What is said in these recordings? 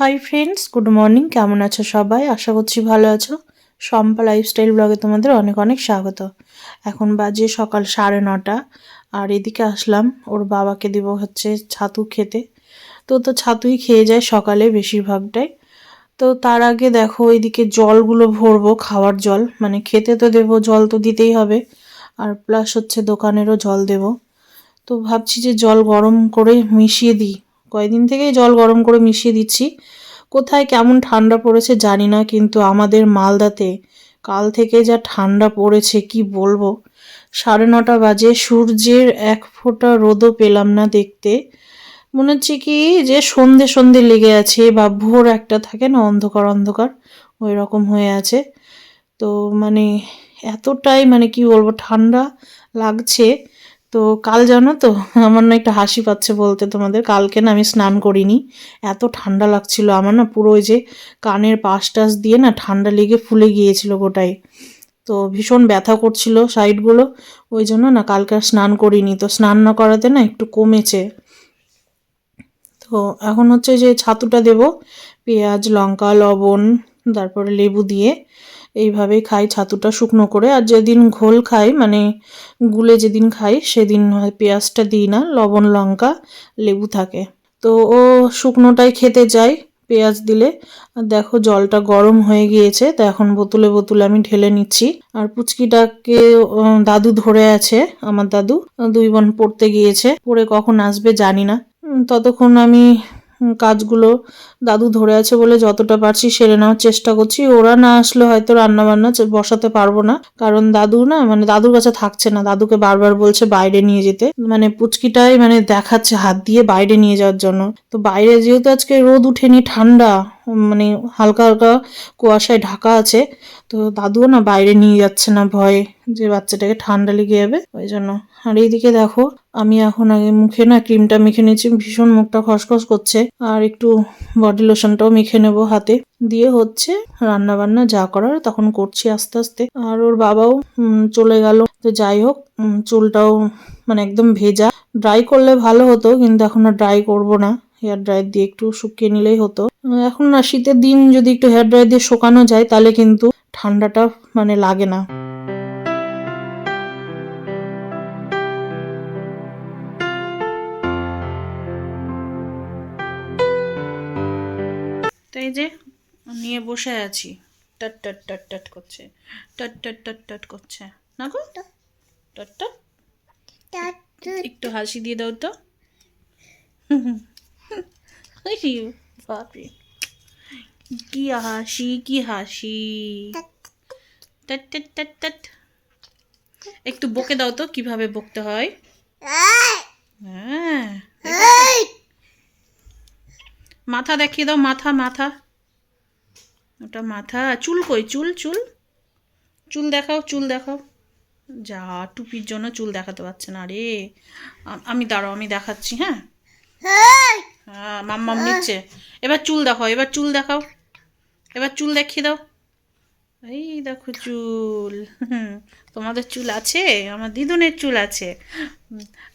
Hi friends good morning কেমন আছো সবাই? আশা করছি ভালো আছো। শম্পা লাইফস্টাইল ব্লগে তোমাদের অনেক অনেক স্বাগত। এখন বাজে সকাল সাড়ে নটা, আর এদিকে আসলাম, ওর বাবাকে দিব হচ্ছে ছাতু খেতে। তো তো ছাতুই খেয়ে যায় সকালে বেশিরভাগটাই। তো তার আগে দেখো, এদিকে জলগুলো ভরবো, খাওয়ার জল। মানে খেতে তো দেবো, জল তো দিতেই হবে। আর প্লাস হচ্ছে দোকানেরও জল দেবো। তো ভাবছি যে জল গরম করে মিশিয়ে দিই। কয়েকদিন থেকেই জল গরম করে মিশিয়ে দিচ্ছি। কোথায় কেমন ঠান্ডা পড়েছে জানি না, কিন্তু আমাদের মালদাতে কাল থেকে যা ঠান্ডা পড়েছে, কি বলব? সাড়ে নটা বাজে, সূর্যের এক ফোঁটা রোদও পেলাম না দেখতে। মনে হচ্ছে কি যে সন্ধে সন্ধে লেগে আছে বা ভোর একটা থাকে না, অন্ধকার অন্ধকার, ওই রকম হয়ে আছে। তো মানে এতটাই মানে কি বলব, ঠান্ডা লাগছে। তো কাল জানো তো? আমার না একটা হাসি পাচ্ছে বলতে তোমাদের। কালকে না আমি স্নান করিনি। এত ঠান্ডা লাগছিল। আমার না পুরো ওই যে কানের পাশ টাশ দিয়ে না ঠান্ডা লেগে ফুলে গিয়েছিল গোটাই তো ভীষণ ব্যথা করছিল সাইডগুলো। ওই জন্য না কালকে আর স্নান করিনি। তো স্নান না করাতে না একটু কমেছে। তো এখন হচ্ছে যে ছাতুটা দেব। পেঁয়াজ, লঙ্কা, লবণ, তারপরে লেবু দিয়ে এইভাবেই খাই ছাতুটা শুকনো করে। আর যেদিন ঘোল খাই মানে গুলে যেদিন খাই, সেদিন পেঁয়াজটা দিই না, লবণ, লঙ্কা, লেবু থাকে। তো ও শুকনোটাই খেতে চাই পেঁয়াজ দিলে। আর দেখো জলটা গরম হয়ে গিয়েছে, তো এখন বোতলে বোতলে আমি ঢেলে নিচ্ছি। আর পুচকিটাকে দাদু ধরে আছে, আমার দাদু, দুই বোন পড়তে গিয়েছে। পড়ে কখন আসবে জানি না। ততক্ষণ আমি কাজগুলো দাদু ধরে আছে বলে যতটা পারছি সেরে নেওয়ার চেষ্টা করছি। ওরা না আসলে হয়তো রান্না বান্না বসাতে পারব না। কারণ দাদু না মানে দাদুর কাছে থাকছে না। দাদুকে বারবার বলছে বাইরে নিয়ে যেতে। মানে পুচকিটাই মানে দেখাচ্ছে হাত দিয়ে বাইরে নিয়ে যাওয়ার জন্য। তো বাইরে যেহেতু আজকে রোদ উঠেনি, ঠান্ডা মানে হালকা হালকা কুয়াশায় ঢাকা আছে। তো দাদুও না বাইরে নিয়ে যাচ্ছে না ভয়ে যে বাচ্চাটাকে ঠান্ডা লেগে যাবে। ওই জন্য। আর এইদিকে দেখো, আমি এখন আগে মুখে না ক্রিমটা মেখে নিয়েছি, ভীষণ মুখটা খসখস করছে। আর একটু বডি লোশনটাও মেখে নেব হাতে। দিয়ে হচ্ছে রান্না বান্না যা করার তখন করছি আস্তে আস্তে। আর ওর বাবাও চলে গেল। তো যাই হোক চুলটাও মানে একদম ভেজা। ড্রাই করলে ভালো হতো, কিন্তু এখন আর ড্রাই করব না। হেয়ার ড্রায়ার দিয়ে একটু শুকিয়ে নিলেই হতো। এখন না শীতের দিন যদি একটু হেয়ার ড্রায়ার দিয়ে শোকানো যায় তাহলে কিন্তু ঠান্ডাটা মানে লাগে না। তো এই যে নিয়ে বসে আছি। টাট টাট টাট টাট করছে। টাট টাট টাট টাট করছে। না গো? টাট টাট। একটু হাসি দিয়ে দাও তো। হাসি বাপরে। কি হাসি কি হাসি। একটু বকে দাও তো কীভাবে বকতে হয়। হ্যাঁ মাথা দেখিয়ে দাও মাথা মাথা। ওটা মাথা। চুল কই? চুল চুল? চুল দেখাও চুল দেখাও। যা টুপির জন্য চুল দেখাতে পারছে না রে। আমি দাঁড়াও আমি দেখাচ্ছি হ্যাঁ। হ্যাঁ মাম্মাম নিচ্ছে। এবার চুল দেখাও, এবার চুল দেখাও। এবার চুল দেখিয়ে দাও। এই দেখো চুল। তোমাদের চুল আছে? আমার দিদুনের চুল আছে।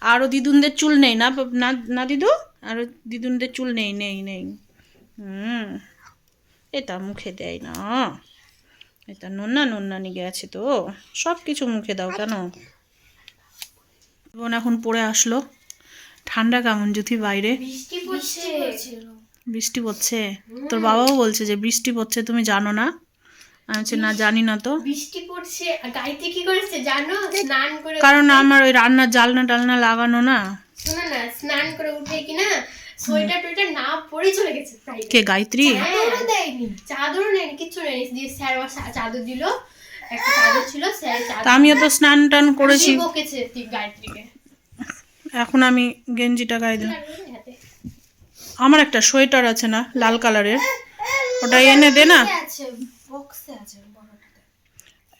আরও দিদুনদের চুল নেই না না দিদু? আরও দিদুনদের চুল নেই নেই নেই। হুম। এটা মুখে দেয় না। এটা নন্না নন্নানি গেছে তো। সব কিছু মুখে দাও কেন? বোন এখন পড়ে আসলো। ঠান্ডা কেমন যদি বাইরে? বৃষ্টি পড়ছে। তোর বাবাও বলছে যে বৃষ্টি পড়ছে তুমি জানো না? আমি বলছি না জানি না তো। বৃষ্টি পড়ছে। গাড়িতে কি করেছে জানো? স্নান করে কারণ আমার ওই রান্নার জালনা টালনা লাগানো না। শোনো না স্নান করে উঠে কি না সোয়েটার টোয়েটার না পরে চলে গেছে তাই কে গায়ত্রী? চাদরও দেয়নি চাদরও নেয়নি কিচ্ছু নেয়নি। দিয়ে স্যার চাদর দিল একটা চাদর ছিল স্যার আমিও তো স্নান টান করেছি। বকেছে তুই গায়ত্রীকে। এখন আমি গেঞ্জিটা গায়ে দিলাম। আমার একটা সোয়েটার আছে না লাল কালারের। ওটা এনে দে না।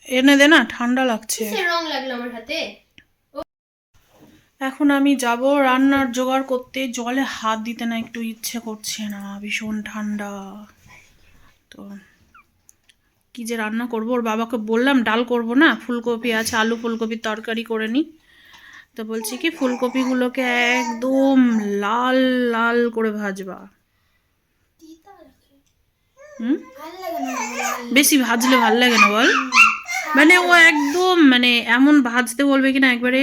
এনে দে না ঠান্ডা লাগছে। এখন আমি যাব রান্নার জোগাড় করতে। জলে হাত দিতে না একটু ইচ্ছে করছে না ভীষণ ঠান্ডা। তো কি যে রান্না করব? ওর বাবাকে বললাম ডাল করব না ফুলকপি আছে আলু ফুলকপির তরকারি করে নি তো বলছি কি ফুলকপিগুলোকে একদম লাল লাল করে ভাজবা। হুম? বেশি ভাজলে ভালো লাগে না বল? মানে ও একদম মানে এমন ভাজতে বলবে কিনা একবারে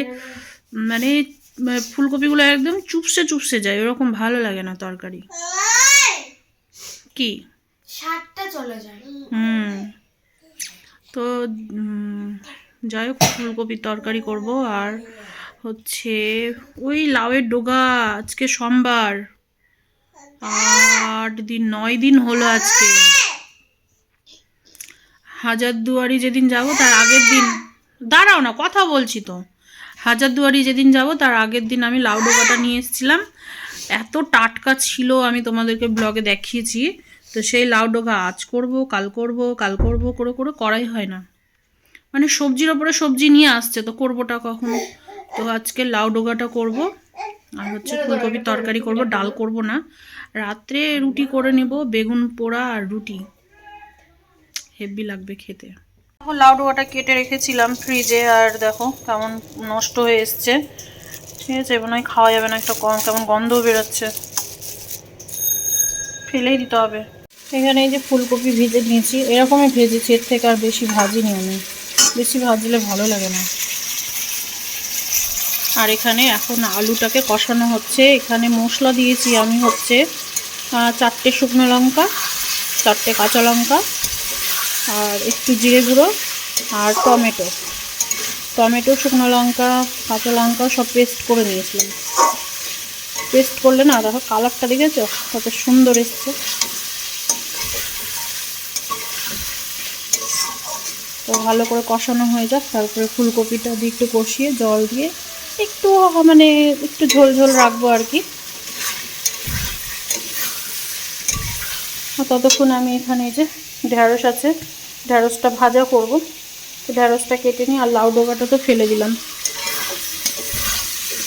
মানে ফুলকপিগুলো একদম চুপসে চুপসে যায় ওরকম ভালো লাগে না তরকারি। কি? চলে যায়। হুম। তো যাই হোক ফুলকপির তরকারি করব আর হচ্ছে, ওই লাউয়ের ডোগা আজকে সোমবার। আট দিন, নয় দিন হলো আজকে। হাজারদুয়ারি যেদিন যাব, তার আগের দিন। দাঁড়াও না, কথা বলছি তো। হাজারদুয়ারি যেদিন যাব, তার আগের দিন আমি লাউ ডোকাটা নিয়ে এসেছিলাম। এত টাটকা ছিল, আমি তোমাদেরকে ব্লগে দেখিয়েছি। তো সেই লাউ ডোকা আজ করব, কাল করব কাল করব, করে করে করাই হয় না। মানে সবজির ওপরে সবজি নিয়ে আসছে, তো করবোটা কখন? তো আজকে লাউ ডোকাটা করব। আর হচ্ছে ফুলকপির তরকারি করব, ডাল করব না। রাত্রে রুটি করে নেব, বেগুন পোড়া আর রুটি। হেভি লাগবে খেতে। এখন লাউ ডোকাটা কেটে রেখেছিলাম ফ্রিজে, আর দেখো কেমন নষ্ট হয়ে এসছে। ঠিক আছে মনে হয় খাওয়া যাবে না, একটা গ- কেমন গন্ধও বেরোচ্ছে। ফেলেই দিতে হবে। এখানে এই যে ফুলকপি ভেজে নিয়েছি, এরকমই ভেজেছি, এর থেকে আর বেশি ভাজিনি আমি। বেশি ভাজলে ভালো লাগে না। আর এখানে এখন আলুটাকে কষানো হচ্ছে। এখানে মশলা দিয়েছি আমি হচ্ছে চারটে শুকনো লঙ্কা, চারটে কাঁচা লঙ্কা, আর একটু জিরে গুঁড়ো আর টমেটো। টমেটো, শুকনো লঙ্কা, কাঁচা লঙ্কা সব পেস্ট করে নিয়েছিলাম। পেস্ট করলে না, দেখো কালারটা দেখেছ? কত সুন্দর এসছে। তো ভালো করে কষানো হয়ে যাক, তারপরে ফুলকপিটা দিয়ে একটু কষিয়ে জল দিয়ে একটু মানে একটু ঝোল ঝোল রাখব আর কি। ততক্ষণ আমি এখানে যে ঢ্যাঁড়স আছে ঢ্যাঁড়সটা ভাজা করব। ঢ্যাঁড়সটা কেটে নিই আর লাউ ডোকাটা তো ফেলে দিলাম।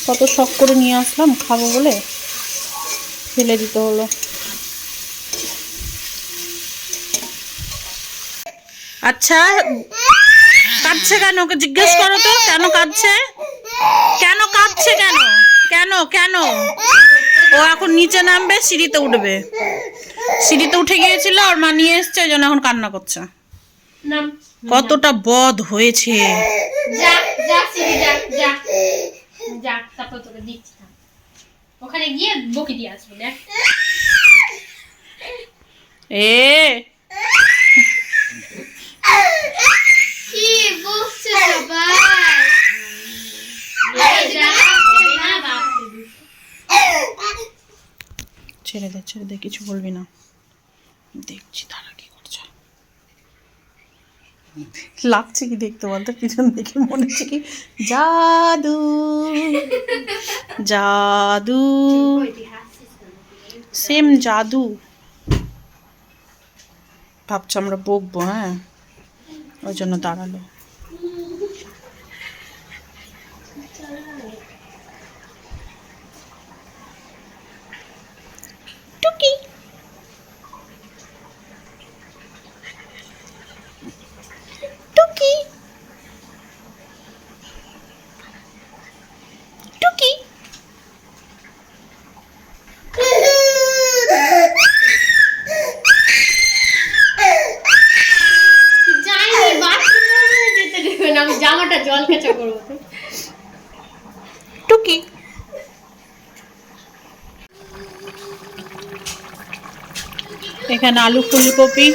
কত শখ করে নিয়ে আসলাম, খাব বলে ফেলে দিতে হলো। আচ্ছা কাঁদছে কেন? ওকে জিজ্ঞেস করো তো কেন কাঁদছে? কেন কাঁদছে কেন? কেন কেন? ও এখন নিচে নামবে সিঁড়িতে উঠবে। সিঁড়িতে উঠে গিয়েছিল আর মা নিয়ে এসছে ওই জন্য এখন কান্না করছে। কতটা বধ হয়েছে। ওখানে গিয়ে বকি দিয়ে আসব দেখ। এ কি বলছে সবাই? ছেড়ে দে ছেড়ে দে কিছু বলবি না। দেখছি তারা কি করছে। লাগছে কি দেখতে বলতো? পিছন দেখে মনে হচ্ছে কি জাদু। জাদু। সেম জাদু। ভাবছি আমরা বকবো হ্যাঁ? ওই জন্য দাঁড়াল টুকি টুকি টুকি যাইনি বাথরুমে যেতে দেবে না আমি জামাটা জল কেঁচা করব তো। টুকি এখানে আলু ফুলকপি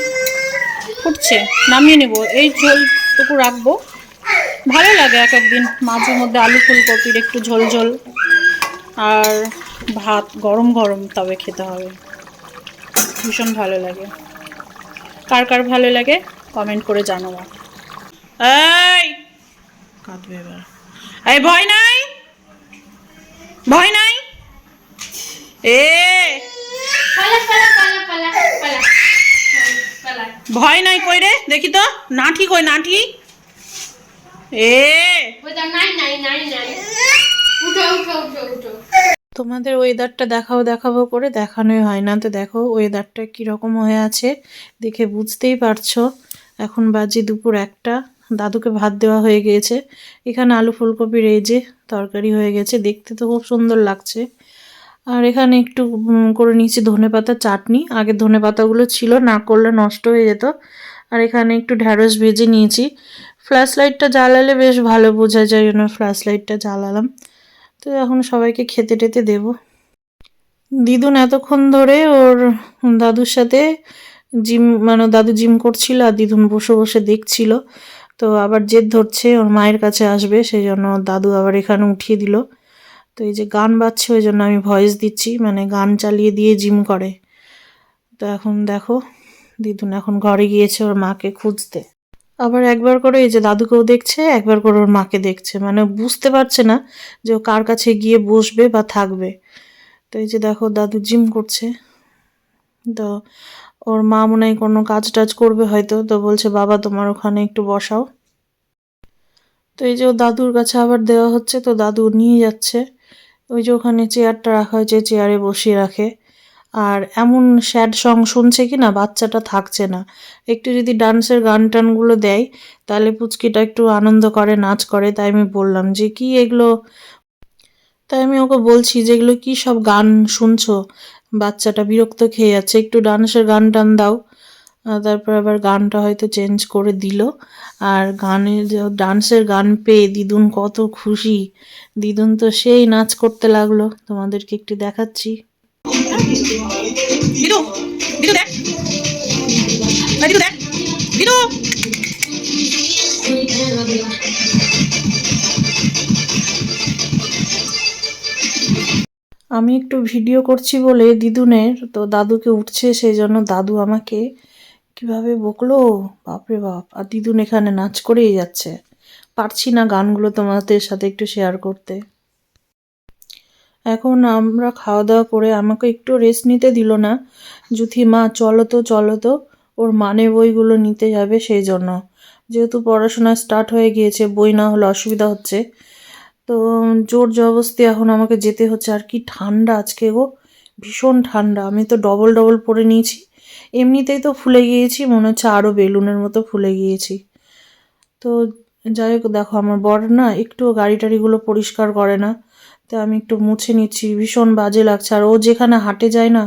ফুটছে নামিয়ে নেব। এই ঝোলটুকু রাখব। ভালো লাগে এক একদিন মাঝে মধ্যে আলু ফুলকপির একটু ঝোল ঝোল। আর ভাত গরম গরম তবে খেতে হবে। ভীষণ ভালো লাগে। কার কার ভালো লাগে কমেন্ট করে জানাবা এই! কাঁদবে এবার। এই ভয় নাই? ভয় নাই? এ! ভয় নাই কই রে? দেখি তো। নাঠি কই নাঠি? এ। তোমাদের ওয়েদারটা দেখাও দেখাবো করে দেখানোই হয় না। তো দেখো ওয়েদারটা কীরকম হয়ে আছে দেখে বুঝতেই পারছ। এখন বাজে দুপুর একটা। দাদুকে ভাত দেওয়া হয়ে গিয়েছে। এখানে আলু ফুলকপির এই যে তরকারি হয়ে গেছে। দেখতে তো খুব সুন্দর লাগছে। আর এখানে একটু করে নিয়েছি ধনে পাতা চাটনি। আগে ধনে পাতাগুলো ছিল, না করলে নষ্ট হয়ে যেত। আর এখানে একটু ঢ্যাঁড়স ভেজে নিয়েছি। ফ্ল্যাশ লাইটটা জ্বালালে বেশ ভালো বোঝা যায় জন্য ফ্ল্যাশ লাইটটা জ্বালালাম। তো এখন সবাইকে খেতে টেতে দেব। দিদুন এতক্ষণ ধরে ওর দাদুর সাথে জিম মানে দাদু জিম করছিল আর দিদুন বসে বসে দেখছিল। তো আবার জেদ ধরছে, ওর মায়ের কাছে আসবে, সেই জন্য দাদু আবার এখানে উঠিয়ে দিল। তো এই যে গান বাজছে, ওই জন্য আমি ভয়েস দিচ্ছি। মানে গান চালিয়ে দিয়ে জিম করে। তো এখন দেখো, দিদুন এখন ঘরে গিয়েছে ওর মাকে খুঁজতে। আবার একবার করে এই যে দাদুকেও দেখছে, একবার করে ওর মাকে দেখছে। মানে বুঝতে পারছে না যে ও কার কাছে গিয়ে বসবে বা থাকবে। তো এই যে দেখো, দাদু জিম করছে। তো ওর মা মনে হয় কোনো কাজ টাজ করবে হয়তো। তো বলছে, বাবা, তোমার ওখানে একটু বসাও। তো এই যে ও দাদুর কাছে আবার দেওয়া হচ্ছে, তো দাদু নিয়ে যাচ্ছে। ওই যে ওখানে চেয়ারটা রাখা হয়েছে, চেয়ারে বসিয়ে রাখে। আর এমন স্যাড সং শুনছে কি না, বাচ্চাটা থাকছে না। একটু যদি ডান্সের গান টানগুলো দেয়, তাহলে পুচকিটা একটু আনন্দ করে, নাচ করে। তাই আমি বললাম যে, কি এগুলো? তাই আমি ওকে বলছি যে, এগুলো কি সব গান শুনছো? বাচ্চাটা বিরক্ত খেয়ে যাচ্ছে। একটু ডান্সের গান টান দাও। তারপর আবার গানটা হয়তো চেঞ্জ করে দিল। আর গানের যে ডান্সের গান পেয়ে দিদুন কত খুশি। দিদুন তো সেই নাচ করতে লাগল। তোমাদেরকে একটু দেখাচ্ছি। আমি একটু ভিডিও করছি বলে দিদুনের তো দাদুকে উঠছে সেই জন্য দাদু আমাকে কীভাবে বকলো? বাপরে বাপ, আর দিদুন এখানে নাচ করেই যাচ্ছে। পারছি না গানগুলো তোমাদের সাথে একটু শেয়ার করতে। এখন আমরা খাওয়া দাওয়া করে আমাকে একটু রেস্ট নিতে দিল না। জুথি, মা, চলো তো চলো তো। ওর মানে বইগুলো নিতে যাবে সেই জন্য। যেহেতু পড়াশোনা স্টার্ট হয়ে গিয়েছে, বই না হলে অসুবিধা হচ্ছে। তো জোর জবরদস্তি এখন আমাকে যেতে হচ্ছে। আর কি ঠান্ডা আজকে গো, ভীষণ ঠান্ডা। আমি তো ডবল ডবল পরে নিয়েছি। এমনিতেই তো ফুলে গিয়েছি, মনে হচ্ছে আরও বেলুনের মতো ফুলে গিয়েছি। তো যাই হোক, দেখো আমার বর না একটু গাড়ি টাড়িগুলো পরিষ্কার করে না, তো আমি একটু মুছে নিচ্ছি। ভীষণ বাজে লাগছে। আর ও যেখানে হাঁটে যায় না,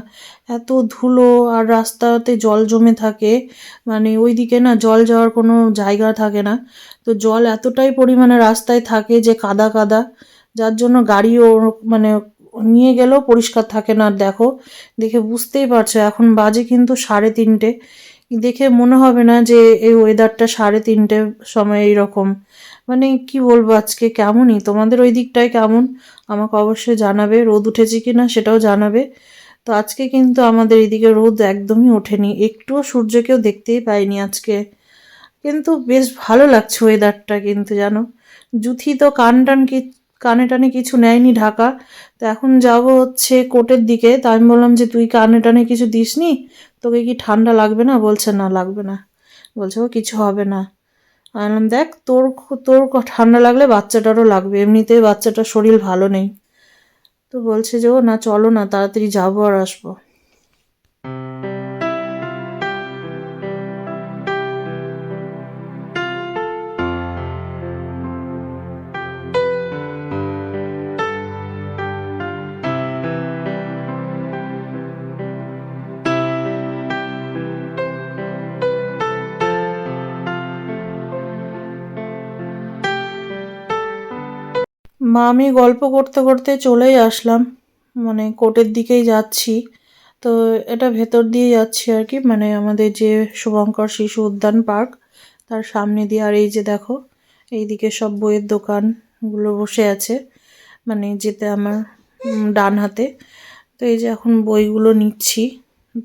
এত ধুলো আর রাস্তাতে জল জমে থাকে মানে ওইদিকে না জল যাওয়ার কোনো জায়গা থাকে না। তো জল এতটাই পরিমাণে রাস্তায় থাকে যে কাদা কাদা যার জন্য গাড়িও মানে নিয়ে গেলেও পরিষ্কার থাকে না, আর দেখো, দেখে বুঝতেই পারছ, এখন বাজে কিন্তু সাড়ে তিনটে। দেখে মনে হবে না যে এই ওয়েদারটা সাড়ে তিনটে সময় এইরকম। মানে কি বলব আজকে, কেমনই? তোমাদের ওই দিকটায় কেমন? আমাকে অবশ্যই জানাবে, রোদ উঠেছে কি না সেটাও জানাবে। তো আজকে কিন্তু আমাদের এদিকে রোদ একদমই ওঠেনি, একটুও সূর্যকেও দেখতেই পাইনি আজকে। কিন্তু বেশ ভালো লাগছে ওয়েদারটা কিন্তু, জানো? জুথি তো কান টান কানে টানে কিছু নেয়নি ঢাকা। তো এখন যাব হচ্ছে কোর্টের দিকে। তা আমি বললাম যে, তুই কানে টানে কিছু দিসনি? তোকে কি ঠান্ডা লাগবে না? বলছে, না, লাগবে না। বলছে, ও, কিছু হবে না। আমি বললাম, দেখ, তোর তোর ঠান্ডা লাগলে বাচ্চাটারও লাগবে। এমনিতেই বাচ্চাটার শরীর ভালো নেই। তো বলছে যে, ও, না, চলো না, তাড়াতাড়ি যাব আর আসব। মা আমি গল্প করতে করতে চলেই আসলাম। মানে কোর্টের দিকেই যাচ্ছি। তো এটা ভেতর দিয়ে যাচ্ছি আর কি। মানে আমাদের যে শুভঙ্কর শিশু উদ্যান পার্ক, তার সামনে দিয়ে আর এই যে দেখো, এইদিকে সব বইয়ের দোকানগুলো বসে আছে। মানে যেতে আমার ডান হাতে। তো এই যে এখন বইগুলো নিচ্ছি।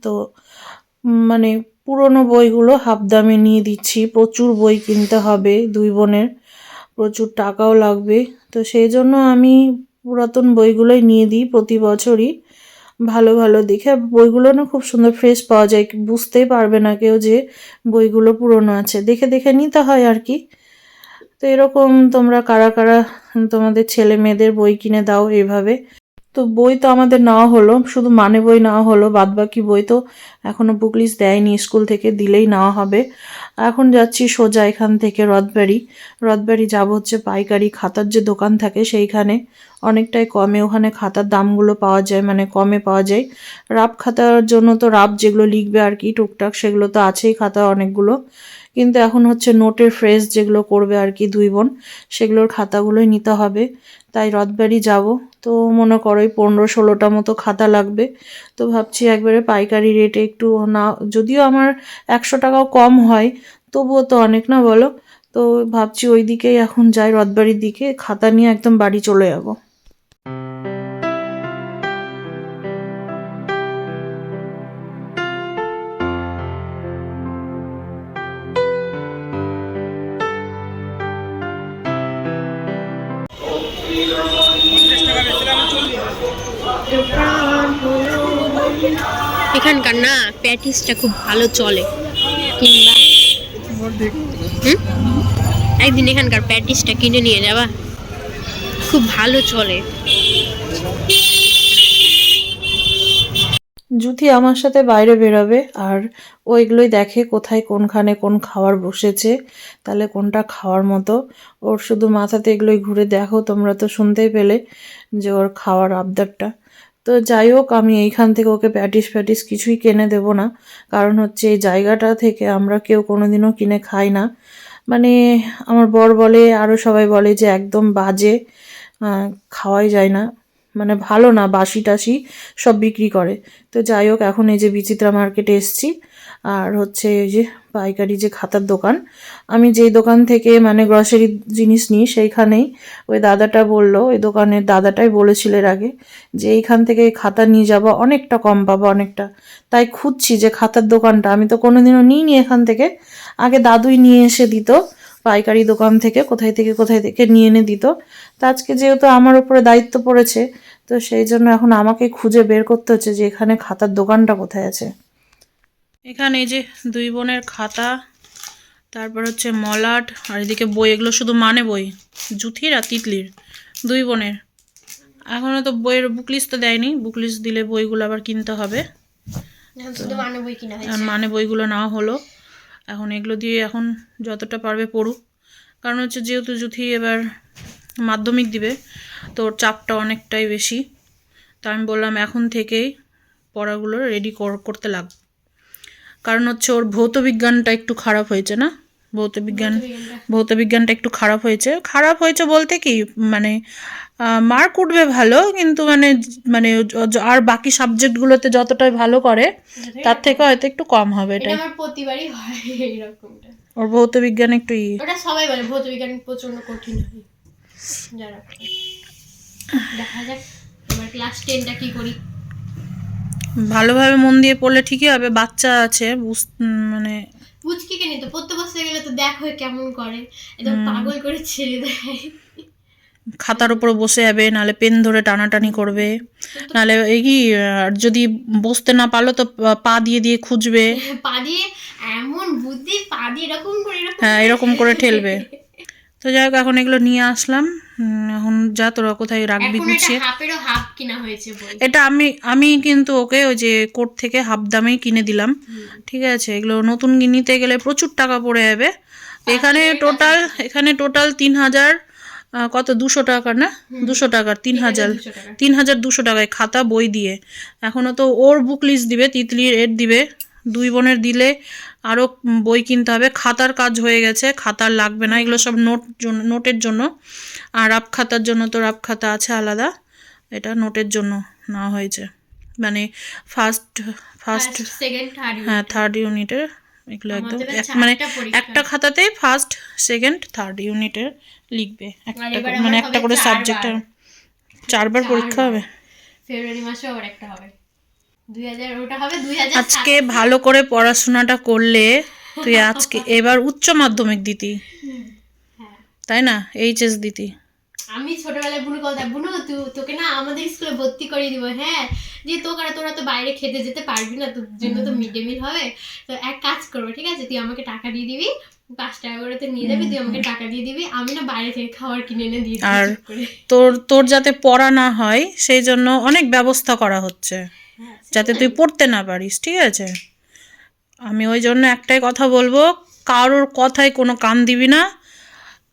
তো মানে পুরনো বইগুলো হাফ দামে নিয়ে দিচ্ছি। প্রচুর বই কিনতে হবে দুই বোনের। প্রচুর টাকাও লাগবে। তো সেই জন্য আমি পুরাতন বইগুলোই নিয়ে দিই প্রতি বছরই। ভালো ভালো দেখে। বইগুলো না খুব সুন্দর ফ্রেশ পাওয়া যায়। বুঝতেই পারবে না কেউ যে বইগুলো পুরনো আছে। দেখে দেখে নিতে হয় আর কি। তো এরকম তোমরা কারা কারা তোমাদের ছেলে মেয়েদের বই কিনে দাও এইভাবে তো বই তো আমাদের নেওয়া হলো, শুধু মানে বই নেওয়া হলো বাদ বাকি বই তো এখনও বুক দেয়নি স্কুল থেকে দিলেই নেওয়া হবে। এখন যাচ্ছি সোজা এখান থেকে রথবাড়ি। রথবাড়ি যাব হচ্ছে পাইকারি, খাতার যে দোকান থাকে সেইখানে। অনেকটাই কমে ওখানে খাতার দামগুলো পাওয়া যায় মানে কমে পাওয়া যায়। রাব খাতার জন্য তো রাব যেগুলো লিখবে আর কি, টুকটাক সেগুলো তো আছেই খাতা অনেকগুলো। কিন্তু এখন হচ্ছে নোটের ফ্রেজ যেগুলো করবে আর কি দুই বোন, সেগুলোর খাতাগুলোই নিতে হবে। তাই রথবাড়ি যাব। তো মনে করো ওই পনেরো ষোলোটা মতো খাতা লাগবে। তো ভাবছি একবারে পাইকারি রেটে একটু না, যদিও আমার একশো টাকাও কম হয়, তবুও তো অনেক না বলো? তো ভাবছি ওই দিকেই এখন যাই রথবাড়ির দিকে, খাতা নিয়ে একদম বাড়ি চলে যাব। এখানকার না প্যাটিসটা খুব ভালো চলে। কিংবা একদিন এখানকার প্যাটিসটা কিনে নিয়ে যাবা। খুব ভালো চলে। জুথি আমার সাথে বাইরে বেরোবে, আর ওইগুলোই দেখে কোথায় কোনখানে কোন খাবার বসেছে, তাহলে কোনটা খাওয়ার মতো। ওর শুধু মাথাতে এগুলোই ঘুরে দেখো, তোমরা তো শুনতেই পেলে যে ওর খাওয়ার আবদারটা। তো যাই হোক, আমি এইখান থেকে ওকে প্যাটিস প্যাটিস কিছুই কিনে দেব না। কারণ হচ্ছে এই জায়গাটা থেকে আমরা কেউ কোনোদিনও কিনে খাই না। মানে আমার বর বলে আরও সবাই বলে যে একদম বাজে খাওয়াই যায় না। মানে ভালো না বাসি টাসি সব বিক্রি করে। তো যাই হোক, এখন এই যে বিচিত্রা মার্কেটে এসছি। আর হচ্ছে এই যে পাইকারি যে খাতার দোকান, আমি যেই দোকান থেকে মানে গ্রসারি জিনিস নিই সেইখানেই ওই দাদাটা বলল, ওই দোকানের দাদাটাই বলেছিল এর আগে যে এইখান থেকে খাতা নিয়ে যাব, অনেকটা কম পাবো অনেকটা। তাই খুঁজছি যে খাতার দোকানটা, আমি তো কোনোদিনও নিইনি এখান থেকে। আগে দাদুই নিয়ে এসে দিত, পাইকারি দোকান থেকে, কোথায় থেকে কোথায় থেকে নিয়ে এনে দিত। তো আজকে যেহেতু আমার উপরে দায়িত্ব পড়েছে, তো সেই জন্য এখন আমাকে খুঁজে বের করতে হচ্ছে যে এখানে খাতার দোকানটা কোথায় আছে। এখানে এই যে দুই বোনের খাতা তারপর হচ্ছে মলাট আর এদিকে বই এগুলো শুধু মানে বই জুথির আর তিতলির দুই বোনের। এখনও তো বইয়ের বুক লিস্ট তো দেয়নি বুক লিস্ট দিলে বইগুলো আবার কিনতে হবে। শুধু মানে মানে বইগুলো নেওয়া হলো। এখন এগুলো দিয়ে এখন যতটা পারবে পড়ুক। কারণ হচ্ছে যেহেতু জুথি এবার মাধ্যমিক দিবে তো ওর চাপটা অনেকটাই বেশি। তা আমি বললাম এখন থেকেই পড়াগুলো রেডি করতে লাগ কারণ হচ্ছে ওর ভৌত বিজ্ঞানটা একটু খারাপ হয়েছে না? ভৌত বিজ্ঞান ভৌত বিজ্ঞানটা একটু খারাপ হয়েছে। খারাপ হয়েছে বলতে কি মানে মার্ক উঠবে ভালো কিন্তু মানে মানে আর বাকি সাবজেক্টগুলোতে যতটাই ভালো করে তার থেকে হয়তো একটু কম হবে এটা এটাই। আমার প্রতিবারই হয় ওর ভৌত বিজ্ঞান একটু ই ওটা সবাই বলে ভৌত বিজ্ঞান প্রচণ্ড কঠিন হয়। যারা দেখা যাক এবার ক্লাস টেনটা কি করি। ভালোভাবে মন দিয়ে পড়লে ঠিকই হবে বাচ্চা আছে মানে পুচকিকে নিতে পড়তে বসতে গেলে তো দেখো কেমন করে একদম পাগল করে ছেড়ে দেয়। খাতার উপর বসে যাবে নালে পেন ধরে টানাটানি করবে নালে এই কি আর যদি বসতে না পারল তো পা- পা দিয়ে দিয়ে খুঁজবে। পা দিয়ে এমন বুদ্ধি পা দিয়ে এরকম করে হ্যাঁ এরকম করে ঠেলবে। তো যাই হোক এখন এগুলো নিয়ে আসলাম। এখন যা তোরা কোথায় রাখবি গুছিয়ে। কিনা হয়েছে এটা আমি আমি কিন্তু ওকে ওই যে কোর্ট থেকে হাফ দামেই কিনে দিলাম। ঠিক আছে এগুলো নতুন নিতে গেলে প্রচুর টাকা পড়ে যাবে। এখানে টোটাল এখানে টোটাল তিন হাজার কত? দুশো টাকা না? দুশো টাকার তিন হাজার। তিন হাজার দুশো টাকায় খাতা বই দিয়ে। এখনও তো ওর বুক লিস্ট দিবে তিতলির এর দিবে। দুই বোনের দিলে আরও বই কিনতে হবে। খাতার কাজ হয়ে গেছে খাতার লাগবে না এগুলো সব নোট জন্য নোটের জন্য। আর রাপ খাতার জন্য তো রাপ খাতা আছে আলাদা এটা নোটের জন্য নেওয়া হয়েছে। মানে ফার্স্ট ফার্স্ট হ্যাঁ থার্ড ইউনিটের এগুলো একদম এক মানে একটা খাতাতেই ফার্স্ট সেকেন্ড থার্ড ইউনিটের লিখবে। একটা মানে একটা করে সাবজেক্টের চারবার। পরীক্ষা হবে। ফেব্রুয়ারি মাসে আবার একটা হবে। আজকে ভালো করে পড়াশোনাটা করলে তুই আজকে এবার উচ্চ মাধ্যমিক দিতি। হ্যাঁ। তাই না? এইচএস দিতি। আমি ছোটবেলায় বুনু কথা বুনু তোকে না আমাদের স্কুলে ভর্তি করিয়ে দিব হ্যাঁ? যে তোকে তোরা তো বাইরে খেতে যেতে পারবি না তোর জন্য তো মিড ডে মিল হবে। তো এক কাজ করব ঠিক আছে? তুই আমাকে টাকা দিয়ে দিবি পাঁচ টাকা করে তো নিয়ে যাবি তুই আমাকে টাকা দিয়ে দিবি আমি না বাইরে থেকে খাবার কিনে এনে দিয়ে দিবি আর- তোর তোর যাতে পড়া না হয় সেই জন্য অনেক ব্যবস্থা করা হচ্ছে। যাতে তুই পড়তে না পারিস, ঠিক আছে? আমি ওই জন্য একটাই কথা বলব, কারোর কথায় কোনো কান দিবি না।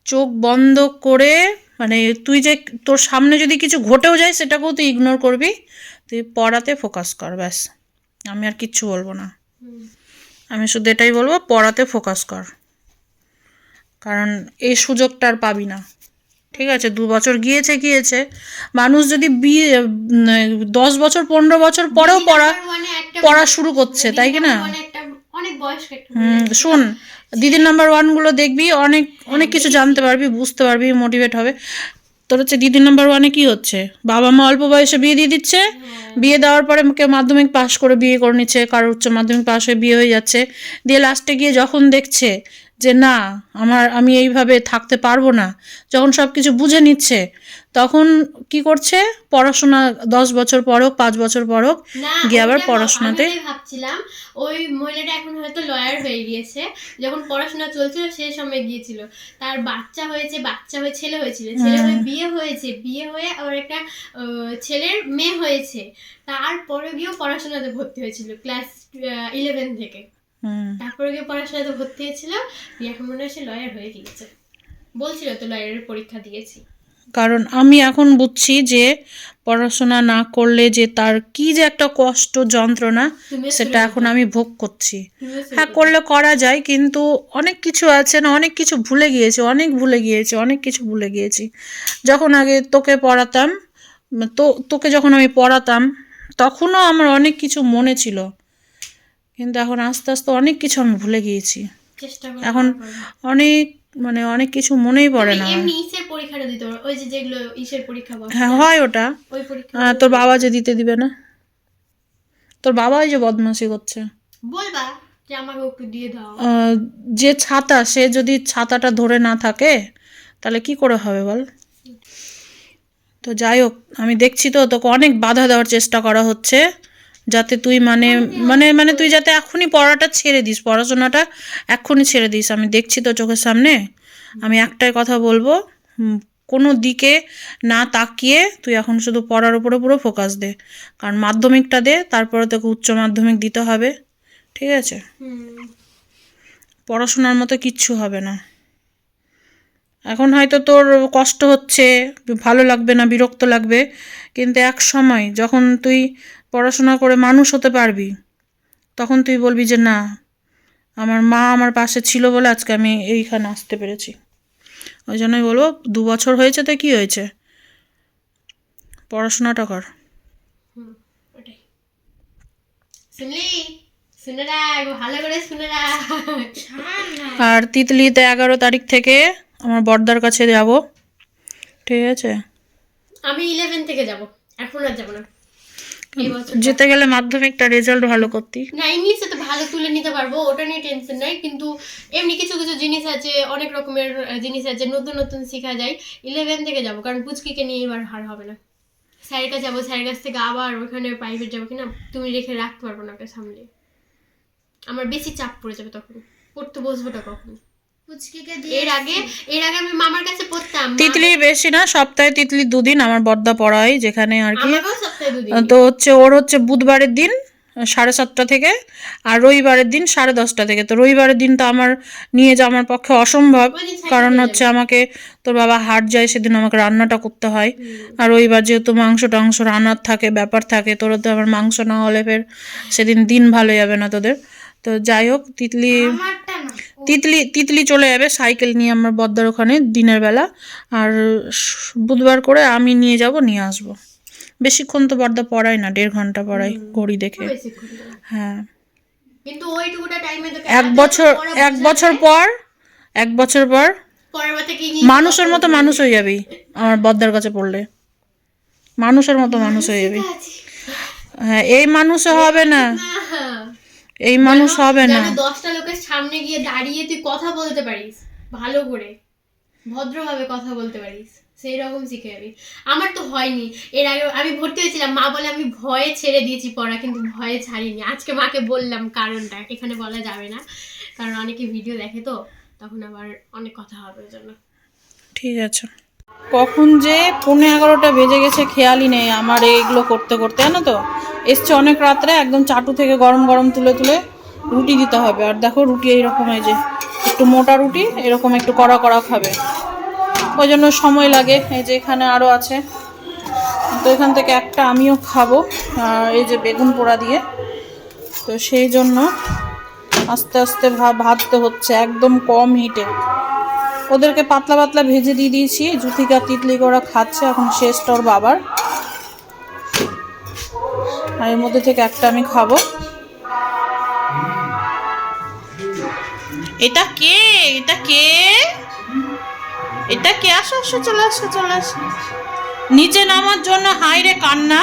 চোখ বন্ধ করে মানে তুই যে তোর সামনে যদি কিছু ঘটেও যায় সেটাকেও তুই ইগনোর করবি, তুই পড়াতে ফোকাস কর, ব্যাস। আমি আর কিচ্ছু বলব না। আমি শুধু এটাই বলব, পড়াতে ফোকাস কর। কারণ এই সুযোগটা আর পাবি না। ঠিক আছে দু বছর গিয়েছে গিয়েছে। মানুষ যদি বিয়ে দশ বছর পনেরো বছর পরেও পড়া দিদি একটা- পড়া শুরু করছে তাই কি না? দিদি হুম শোন দিদির নাম্বার ওয়ানগুলো দেখবি অনেক অনেক কিছু জানতে পারবি বুঝতে পারবি মোটিভেট হবে। তোর হচ্ছে দিদির নাম্বার ওয়ানে কি হচ্ছে? বাবা মা অল্প বয়সে বিয়ে দিয়ে দিচ্ছে বিয়ে দেওয়ার পরে কেউ মাধ্যমিক পাশ করে বিয়ে করে নিচ্ছে কারোর উচ্চ মাধ্যমিক পাশ হয়ে বিয়ে হয়ে যাচ্ছে। দিয়ে লাস্টে গিয়ে যখন দেখছে যে না আমার আমি এইভাবে থাকতে পারব না। যখন সব কিছু বুঝে নিচ্ছে তখন কি করছে? পড়াশোনা দশ বছর পর হোক পাঁচ বছর পর হোক গিয়ে আবার পড়াশোনাতে- ভাবছিলাম ওই মহিলাটা এখন হয়তো লয়ার হয়ে গিয়েছে। যখন পড়াশোনা চলছিল সেই সময় গিয়েছিল। তার বাচ্চা হয়েছে বাচ্চা হয়ে ছেলে হয়েছিল। ছেলে হয়ে বিয়ে হয়েছে বিয়ে হয়ে আবার একটা ছেলের মেয়ে হয়েছে। তারপরে গিয়েও পড়াশোনাতে ভর্তি হয়েছিল ক্লাস ইলেভেন থেকে। তারপরে গিয়ে পড়াশোনাতে ভর্তি হয়েছিল দিয়ে এখন মনে হয় লয়ার হয়ে গিয়েছে। বলছিল তো লয়ারের পরীক্ষা দিয়েছি। কারণ আমি এখন বুঝছি যে পড়াশোনা না করলে যে তার কি যে একটা কষ্ট যন্ত্রণা সেটা এখন আমি ভোগ করছি। হ্যাঁ করলে করা যায় কিন্তু অনেক কিছু আছে না অনেক কিছু ভুলে গিয়েছি অনেক ভুলে গিয়েছি অনেক কিছু ভুলে গিয়েছি। যখন আগে তোকে পড়াতাম তো তোকে যখন আমি পড়াতাম তখনও আমার অনেক কিছু মনে ছিল। কিন্তু এখন আস্তে আস্তে অনেক কিছু আমি ভুলে গিয়েছি। এখন অনেক মানে অনেক কিছু মনেই পড়ে না। আমার। এমনি ইসের পরীক্ষাটা দিতে ওই যে যেগুলো ইসের পরীক্ষা হ্যাঁ হয় ওটা। তোর বাবা যে দিতে দিবে না? তোর বাবা ওই যে বদমাসি করছে। বলবা যে আমাকে একটু দিয়ে দাও। যে ছাতা সে যদি ছাতাটা ধরে না থাকে তাহলে কি করে হবে বল? তো যাই হোক আমি দেখছি তো তোকে অনেক বাধা দেওয়ার চেষ্টা করা হচ্ছে। যাতে তুই মানে মানে মানে তুই যাতে এখনই পড়াটা ছেড়ে দিস, পড়াশোনাটা এক্ষুনি ছেড়ে দিস। আমি দেখছি তো চোখের সামনে, আমি একটাই কথা বলব কোনো দিকে না তাকিয়ে তুই এখন শুধু পড়ার উপরে পুরো ফোকাস দে। কারণ মাধ্যমিকটা দে, তারপরে তোকে উচ্চ মাধ্যমিক দিতে হবে, ঠিক আছে? পড়াশোনার মতো কিচ্ছু হবে না। এখন হয়তো তোর কষ্ট হচ্ছে, ভালো লাগবে না, বিরক্ত লাগবে, কিন্তু এক সময় যখন তুই পড়াশোনা করে মানুষ হতে পারবি। তখন তুই বলবি যে না আমার মা আমার পাশে ছিল বলে আজকে আমি এইখানে আসতে পেরেছি। ওই জন্যই বলব দু বছর হয়েছে তো কি হয়েছে? পড়াশোনাটা কর। আর তিতলিতে এগারো তারিখ থেকে আমার বর্দার কাছে যাব। ঠিক আছে? আমি ইলেভেন থেকে যাব। এখন আর যাব না। যেতে গেলে মাধ্যমিকটা রেজাল্ট ভালো করতি। না ইংলিশে তো ভালো তুলে নিতে পারব ওটা নিয়ে টেনশন নাই কিন্তু এমনি কিছু কিছু জিনিস আছে অনেক রকমের জিনিস আছে নতুন নতুন শেখা যায় ইলেভেন থেকে যাব কারণ পুচকিকে নিয়ে এবার হার হবে না। স্যারের কাছে যাব স্যারের কাছ থেকে আবার ওখানে প্রাইভেট যাব কিনা তুমি রেখে রাখতে পারব না ওকে সামনে আমার বেশি চাপ পড়ে যাবে তখন পড়তে বসবোটা কখন? পুচকিকে এর আগে এর আগে আমি মামার কাছে পড়তাম তিতলি বেশি না সপ্তাহে তিতলি দুদিন আমার বর্দা পড়ায় যেখানে আর কি। তো হচ্ছে ওর হচ্ছে বুধবারের দিন সাড়ে সাতটা থেকে আর রবিবারের দিন সাড়ে দশটা থেকে। তো রবিবারের দিন তো আমার নিয়ে যাওয়া আমার পক্ষে অসম্ভব কারণ হচ্ছে আমাকে তোর বাবা হাট যায় সেদিন আমাকে রান্নাটা করতে হয়। আর রবিবার যেহেতু মাংস টাংস রান্নার থাকে ব্যাপার থাকে তোর তো আমার মাংস না হলে ফের সেদিন দিন ভালো যাবে না তোদের। তো যাই হোক তিতলি তিতলি তিতলি চলে যাবে সাইকেল নিয়ে আমার বদ্দার ওখানে দিনের বেলা। আর বুধবার করে আমি নিয়ে যাব নিয়ে আসব। বেশিক্ষণ তো বর্দা পড়ায় না দেড় ঘণ্টা পড়ায় ঘড়ি দেখে। হ্যাঁ। কিন্তু ওইটুকুটা টাইমে তোকে এক বছর এক বছর পর এক বছর পর মানুষের মতো মানুষ হয়ে যাবি আমার বদ্দার কাছে পড়লে। মানুষের মতো মানুষ হয়ে যাবি। হ্যাঁ এই মানুষও হবে না। এই মানুষ হবে না। দশটা লোকের সামনে গিয়ে দাঁড়িয়ে তুই কথা বলতে পারিস ভালো করে। ভদ্রভাবে কথা বলতে পারিস। সেই রকম শিখে যাবি। আমার তো হয়নি। এর আগে আমি ভর্তি হয়েছিলাম। মা বলে, আমি ভয়ে ছেড়ে দিয়েছি পড়া, কিন্তু ভয়ে ছাড়িনি। আজকে মাকে বললাম কারণটা, এখানে বলা যাবে না। কারণ অনেকে ভিডিও দেখে তো, তখন আবার অনেক কথা হবে ওই জন্য। ঠিক আছে। কখন যে পৌনে এগারোটা বেজে গেছে, খেয়ালই নেই আমার এইগুলো করতে করতে। জানো তো? এসছে অনেক রাত্রে, একদম চাটু থেকে গরম গরম তুলে তুলে রুটি দিতে হবে। আর দেখো রুটি এইরকম এই যে, একটু মোটা রুটি, এরকম একটু কড়া কড়া খাবে। ওই জন্য সময় লাগে, এই যে এখানে আরও আছে। তো এখান থেকে একটা আমিও খাব এই যে বেগুন পোড়া দিয়ে। তো সেই জন্য আস্তে আস্তে ভাব ভাজতে হচ্ছে একদম কম হিটে ওদেরকে পাতলা পাতলা ভেজে দিয়ে দিয়েছি, জুথিকা, তিতলি ওরা খাচ্ছে, এখন শেষটা ওর বাবার। আর এর মধ্যে থেকে একটা আমি খাব। এটা কে? এটা কে? এটা কে? আসো আসো, চলে আসো চলে আসো। নিচে নামার জন্য হাই রে কান্না।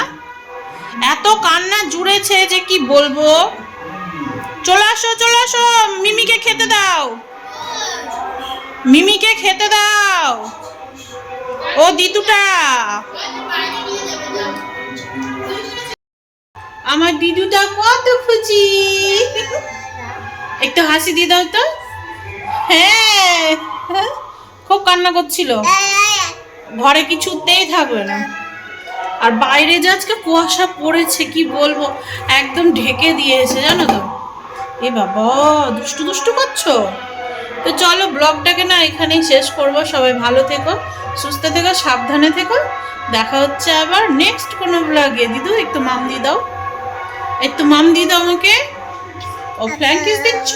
এত কান্না জুড়েছে যে কি বলব? চলে আসো চলে আসো, মিমিকে খেতে দাও। মিমিকে খেতে দাও। ও দিদুটা। আমার দিদুটা কত খুশি। একটু হাসি দিয়ে দাও তো। হ্যাঁ। খুব কান্না করছিল। ঘরে কিছুতেই থাকবে না। আর বাইরে যে আজকে কুয়াশা পড়েছে, কি বলব? একদম ঢেকে দিয়েছে, জানো তো? এ বাবা, দুষ্টু দুষ্টু করছ? তো চলো, ব্লগটাকে না এখানেই শেষ করব। সবাই ভালো থেকো, সুস্থ থেকো, সাবধানে থেকো। দেখা হচ্ছে আবার নেক্সট কোনো ব্লগে দিদু, একটু মাম দিয়ে দাও। একটু মাম দিয়ে দাও আমাকে। ও ফ্ল্যাঙ্কিস দিচ্ছ?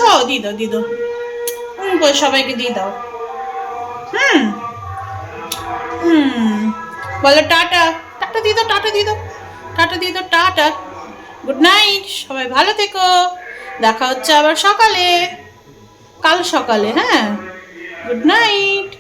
হুম বল, সবাইকে দিয়ে দাও। হুম। হুম। বলো টাটা। টাটা দিয়ে দাও, টাটা দিয়ে দাও। টাটা দিয়ে দাও, টাটা। গুড নাইট সবাই ভালো থেকো। দেখা হচ্ছে আবার সকালে। কাল সকালে হ্যাঁ। Good night